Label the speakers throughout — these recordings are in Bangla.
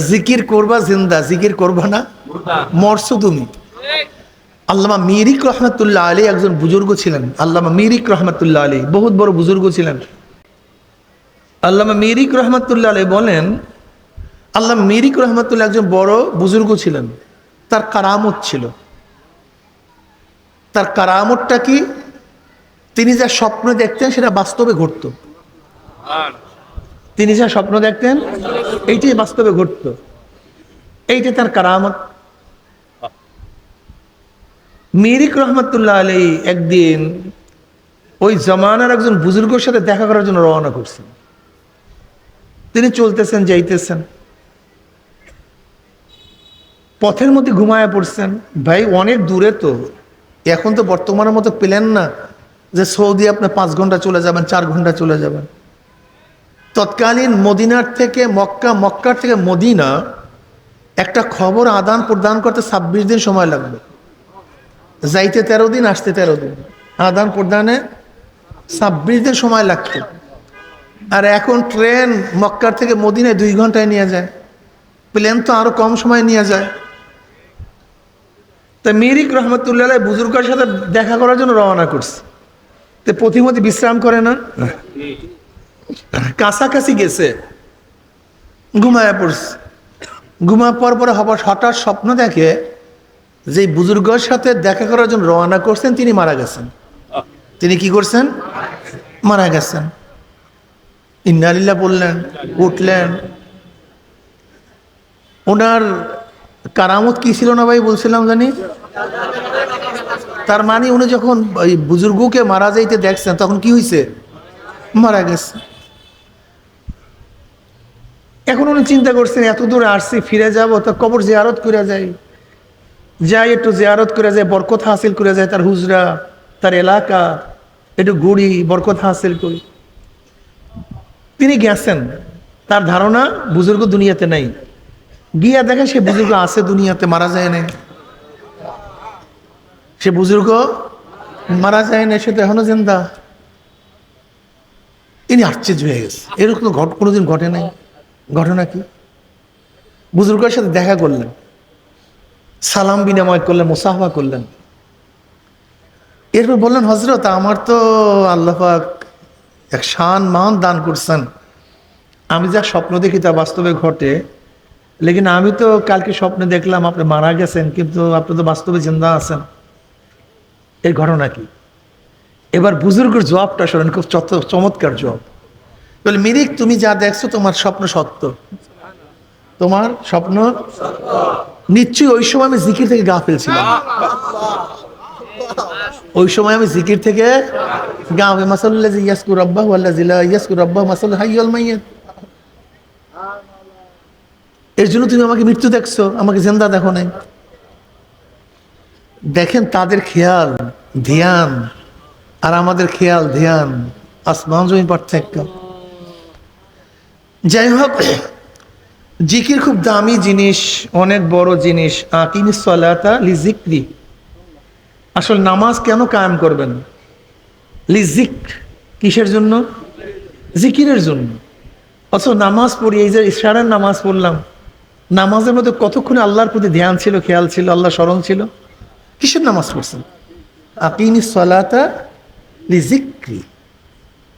Speaker 1: জিকির করবা জিন্দা, জিকির করবা না? মরছো তুমি। আল্লামা মিরিক রহমতুল্লাহ আলী একজন বুজুর্গ ছিলেন। আল্লামা মিরিক রহমতুল্লাহ আলী বহুত বড় বুজুর্গ ছিলেন। আল্লামা মিরিক রহমতুল্লাহ আলী বলেন আল্লাহ মিরিক রহমতুল্লাহ একজন বড় বুজুর্গ ছিলেন। তার কারামত ছিল। তার কারামতটা কি? তিনি যা স্বপ্ন দেখতেন সেটা বাস্তবে ঘটতো। তিনি যা স্বপ্ন দেখতেন, এইটাই বাস্তবে ঘটতো। এইটা তার কারামত। মিরিক রহমতুল্লাহ আলী একদিন ওই জমানার একজন বুজুর্গের সাথে দেখা করার জন্য রওনা করছেন। তিনি চলতেছেন, যাইতেছেন। পথের মধ্যে ঘুমায় পড়ছেন। ভাই, অনেক দূরে তো। এখন তো বর্তমানের মতো পেলেন না যে সৌদি আপনি পাঁচ ঘণ্টা চলে যাবেন, চার ঘণ্টা চলে যাবেন। তৎকালীন মদিনার থেকে মক্কা মক্কার থেকে মদিনা একটা খবর আদান প্রদান করতে ছাব্বিশ দিন সময় লাগবে। যাইতে তেরো দিন, আসতে তেরো দিন। আদান প্রদানে ছাব্বিশ দিন সময় লাগতো। আর এখন ট্রেন মক্কার থেকে মদিনায় দুই ঘন্টায় নিয়ে যায়। প্লেন তো আরও কম সময় নিয়ে যায়। তা মিরিক রহমতুল্লাহ বুজুর্গের সাথে দেখা করার জন্য রওনা করছে। তো প্রতিমতি বিশ্রাম করে না? কাছাকাছি গেছে। ঘুমায় পড়ছে। ঘুমা পর পরে হবার হঠাৎ স্বপ্ন দেখে যে বুজুর্গের সাথে দেখা করার জন্য রওনা করছেন, তিনি মারা গেছেন। তিনি কি করছেন? মারা গেছেন। ইন্নালিল্লা বললেন, উঠলেন। ওনার কারামত কি ছিল না ভাই, বলছিলাম জানি? তার মানে উনি যখন বুজুর্গকে মারা যাইতে দেখছেন, তখন কি হয়েছে মারা গেছে এখন উনি চিন্তা করছেন, এত দূরে আসছি, ফিরে যাব, তো কবর জিয়ারত করে যাই। যাই একটু জিয়ারত করে যায় বরকত হাসিল করে যায় তার হুজরা, তার এলাকা, একটু গুড়ি বরকত হাসিল করি। তিনি গেছেন, তার ধারণা বুজুর্গ দুনিয়াতে নাই। গিয়া দেখে সে বুজুর্গ আছে দুনিয়াতে, মারা যায় নাই। সে বুজুর্গ মারা যায় না সে তো এখনও জিন্দা। ইনি আশ্চর্য হয়ে গেছে। এরকম ঘট কোনোদিন ঘটে নাই। ঘটনা কি? বুজুর্গের সাথে দেখা করলেন। সালাম বিনিময় করলেন, মুসাফা করলেন। এরপর বললেন হজরত আমার তো আল্লাহ এক শান মান দান করছেন। আমি যা স্বপ্ন দেখি তা বাস্তবে ঘটে, লেকিন আমি তো কালকে স্বপ্নে দেখলাম আপনি মারা গেছেন, কিন্তু আপনি তো বাস্তবে জিন্দা আছেন। এর ঘটনা কি? এবার বুজুর্গের জবাবটা শোনেন, খুব চমৎকার জবাব। বলে, মিরিক, তুমি যা দেখছ তোমার স্বপ্ন সত্য। তোমার স্বপ্ন নিশ্চয়ই ওই সময় আমি জিকির থেকে গা ফেলছিলাম। ওই সময় আমি জিকির থেকে গা মাসাল্লাহ ইয়াসকু রব্বাহ আল্লাহ জিলা ইয়াসকু রব্বাহ মাসাল হাইয়াল এর জন্য তুমি আমাকে মৃত্যু দেখছ, আমাকে জিন্দা দেখো নাই। দেখেন তাদের খেয়াল, ধ্যান, আর আমাদের খেয়াল, ধ্যান, আসমান জমিন পার্থক্য। যাই হোক জিকির খুব দামি জিনিস, অনেক বড় জিনিস। আকিম সলাতা লি জিক্রি। আসল নামাজ কেন কায়েম করবেন? লি জিক কিসের জন্য? জিকিরের জন্য। অথচ নামাজ পড়ি, এই যে ইশারার নামাজ পড়লাম। নামাজের মধ্যে কতক্ষণ আল্লাহর প্রতি ধ্যান ছিল, খেয়াল ছিল আল্লাহ স্মরণ ছিল? কিসের নামাজ পড়ছেন? আকিনি সলাতা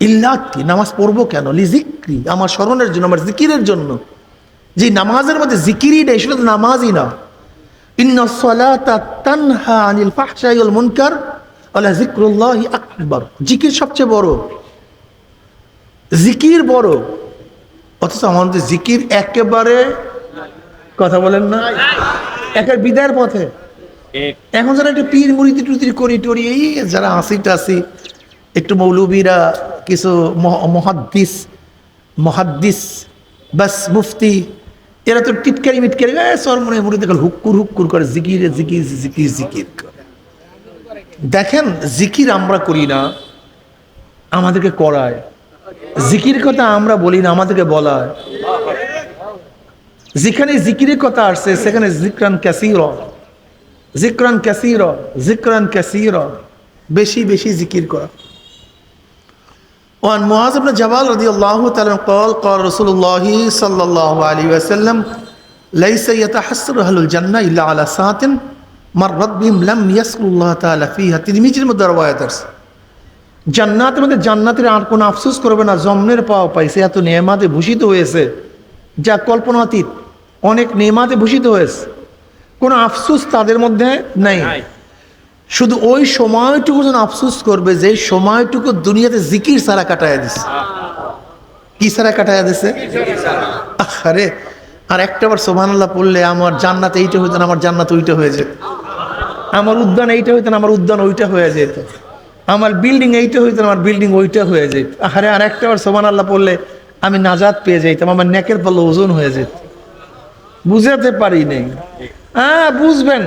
Speaker 1: লিজিক্রি ইল্লাকি নামাজ পড়ব কেন? লিজিক্রি আমার স্মরণের জন্য, আমার জিকিরের জন্য। যে নামাজের মধ্যে জিকিরই নেই, সেটা তো নামাজই না। জিকির সবচেয়ে বড়। জিকির বড়। অথচ জিকির একেবারে, কথা বলেন না একের বিদায়ের পথে। এখন যারা একটু পীর মুড়িদি টুতির করি টরি এই যারা আসি টাসি একটু মৌলবীরা কিছু মহাদ্দিস মহাদ্দিস, বাস মুফতি, এরা তো টিটকারি মিটকারি, এ সর মনে মুড়ি দেখল হুক্কুর হুক্কুর করে, জিকির জিকির জিকির জিকির দেখেন, জিকির আমরা করি না, আমাদেরকে করায়। জিকির কথা আমরা বলি না, আমাদেরকে বলায়। যেখানে জিকিরের কথা আসছে, সেখানে জিক্রান ক্যাসির। জিক্রান ক্যাসির জিক্রান ক্যাসির। বেশি বেশি জিকির করা। وعن معاذ بن جبل رضي الله تعالى عنه قال قال رسول الله صلى الله عليه وسلم লাইসা ইয়াতাহাসসারু আহলুল জান্নাহ ইল্লা আলা সাআতিন মাররাত বিহিম লাম ইয়াসকুল্লাহ তাআলা ফিহা তিরমিজির মধ্যে রওয়ায়াত আছে জান্নাতের মধ্যে জান্নাতের আর কোনো আফসোস করবে না জমনের পাওয়া পাইছে এত নেমাতে ভূষিত হয়েছে যা কল্পনাতীত অনেক নেমাতে ভূষিত হয়েছে কোনো আফসোস তাদের মধ্যে নেই শুধু ওই সময়টুকু যেন আফসোস করবে যে সময়টুকু দুনিয়াতে জিকির সারা কাটায় দিছে। কি সারা কাটায় দিছে? আরে আর একটা বার সোভানাল্লাহ পড়লে আমার জান্নাত এইটা হইতো না আমার জান্নাত ওইটা হয়ে যেত। আমার উদ্যান এইটা হইতেন আমার উদ্যান ওইটা হয়ে যেত। আমার বিল্ডিং এইটা হইতো না আমার বিল্ডিং ওইটা হয়ে যেত। আরে আর একটা বার সোমান আল্লাহ পড়লে আমি নাজাদ পেয়ে যাইতাম, আমার নেকের পাল্লা ওজন হয়ে যেত। বুঝাতে পারি নাই। হ্যাঁ বুঝবেন।